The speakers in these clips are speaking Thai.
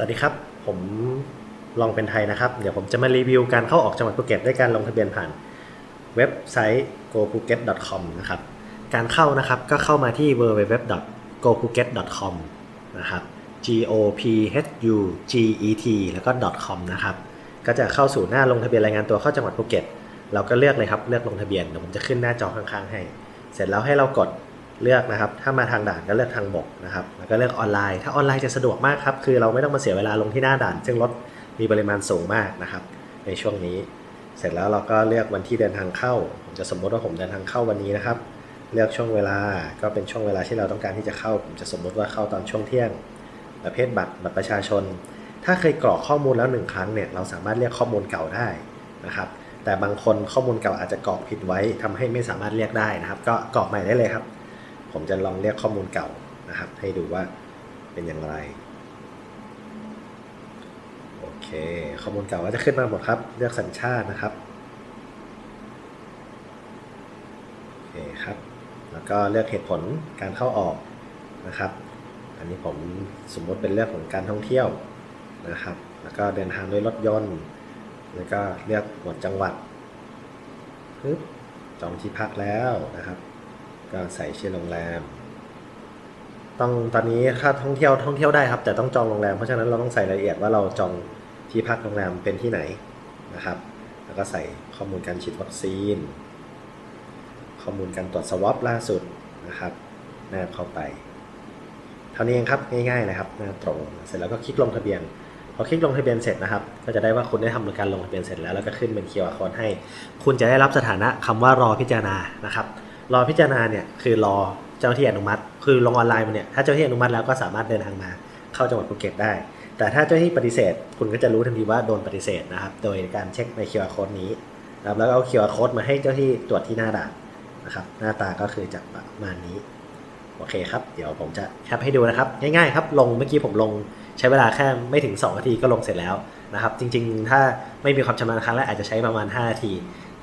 วัสดีครับ ผมลองเป็นไทยนะครับ เดี๋ยวผมจะมารีวิวการเข้าออกจังหวัดภูเก็ตด้วยการลงทะเบียนผ่านเว็บไซต์ gophuket.com นะครับ การเข้านะครับก็เข้ามาที่ www.gophuket.com นะครับ g o p h u g e t แล้วก็ .com นะครับ ก็จะเข้าสู่หน้าลงทะเบียนรายงานตัวเข้าจังหวัดภูเก็ต เราก็เลือกเลยครับ เลือกลงทะเบียนเดี๋ยวผมจะขึ้นหน้าจอข้างๆให้ เสร็จแล้วให้เรากด เลือกนะครับ ถ้ามาทางด่านก็เลือกทางบกนะครับ แล้วก็เลือกออนไลน์ ถ้าออนไลน์จะสะดวกมากครับ คือเราไม่ต้องมาเสียเวลาลงที่หน้าด่าน ซึ่งรถมีปริมาณสูงมากนะครับ ในช่วงนี้ เสร็จแล้วเราก็เลือกวันที่เดินทางเข้า ผมจะสมมติว่าผมเดินทางเข้าวันนี้นะครับ เลือกช่วงเวลา ก็เป็นช่วงเวลาที่เราต้องการที่จะเข้า ผมจะสมมติว่าเข้าตอนช่วงเที่ยง ประเภทบัตร บัตรประชาชน ถ้าเคยกรอกข้อมูลแล้วหนึ่งครั้งเนี่ย เราสามารถเรียกข้อมูลเก่าได้นะครับแต่บางคนข้อมูลเก่าอาจจะกรอกผิดไว้ทำให้ไม่สามารถเรียกได้นะครับ ก็กรอกใหม่ได้เลยครับ ผมจะลองเรียกข้อมูลเก่านะครับ ให้ดูว่าเป็นอย่างไร โอเค ข้อมูลเก่าก็จะขึ้นมาหมดครับ เลือกสัญชาตินะครับ โอเคครับ แล้วก็เลือกเหตุผลการเข้าออกนะครับ อันนี้ผมสมมติเป็นเรื่องของการท่องเที่ยวนะครับ แล้วก็เดินทางด้วยรถยนต์ แล้วก็เลือกหมวดจังหวัดปึ๊บจองที่พักแล้วนะครับ ก็ใส่ชื่อโรงแรม ต้องตอนนี้ค่าท่องเที่ยวท่องเที่ยวได้ครับ แต่ต้องจองโรงแรมเพราะฉะนั้นเราต้องใส่รายละเอียดว่าเราจองที่พักโรงแรมเป็นที่ไหนนะครับ แล้วก็ใส่ข้อมูลการฉีดวัคซีน ข้อมูลการตรวจสวอปล่าสุดนะครับแนบเข้าไปเท่านี้เองครับง่ายๆเลยครับหน้าตรงเสร็จแล้วก็คลิกลงทะเบียนพอคลิกลงทะเบียนเสร็จนะครับ ก็จะได้ว่าคุณได้ทำการลงทะเบียนเสร็จแล้วแล้วก็ขึ้นเป็น QR code ให้ คุณจะได้รับสถานะคำว่ารอพิจารณานะครับ รอพิจารณาเนี่ยคือรอเจ้าหน้าที่อนุมัติ คือลงออนไลน์มาเนี่ยถ้าเจ้าหน้าที่อนุมัติแล้วก็สามารถเดินทางมาเข้าจังหวัดภูเก็ตได้ แต่ถ้าเจ้าที่ปฏิเสธ คุณก็จะรู้ทันทีว่าโดนปฏิเสธนะครับ โดยการเช็คใน QR code นี้นะครับแล้วก็เอา QR code มาให้เจ้าหน้าที่ตรวจที่หน้าด่านนะครับ หน้าตาก็คือจะประมาณนี้โอเคครับ เดี๋ยวผมจะแคปให้ดูนะครับ ง่ายๆครับ ลงเมื่อกี้ผมลงใช้เวลาแค่ไม่ถึง2นาทีก็ลงเสร็จแล้วนะครับ จริง ๆ ถ้าไม่มีความชำนาญครั้งแรกอาจจะใช้ประมาณ5นาที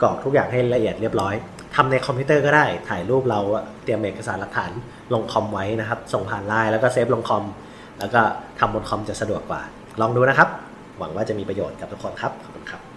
กรอกทุกอย่างให้ละเอียดเรียบร้อย ทำในคอมพิวเตอร์ก็ได้ ถ่ายรูปเราเตรียมเอกสารหลักฐานลงคอมไว้นะครับ ส่งผ่านไลน์แล้วก็เซฟลงคอม แล้วก็ทำบนคอมจะสะดวกกว่า ลองดูนะครับ หวังว่าจะมีประโยชน์กับทุกคนครับ ขอบคุณครับ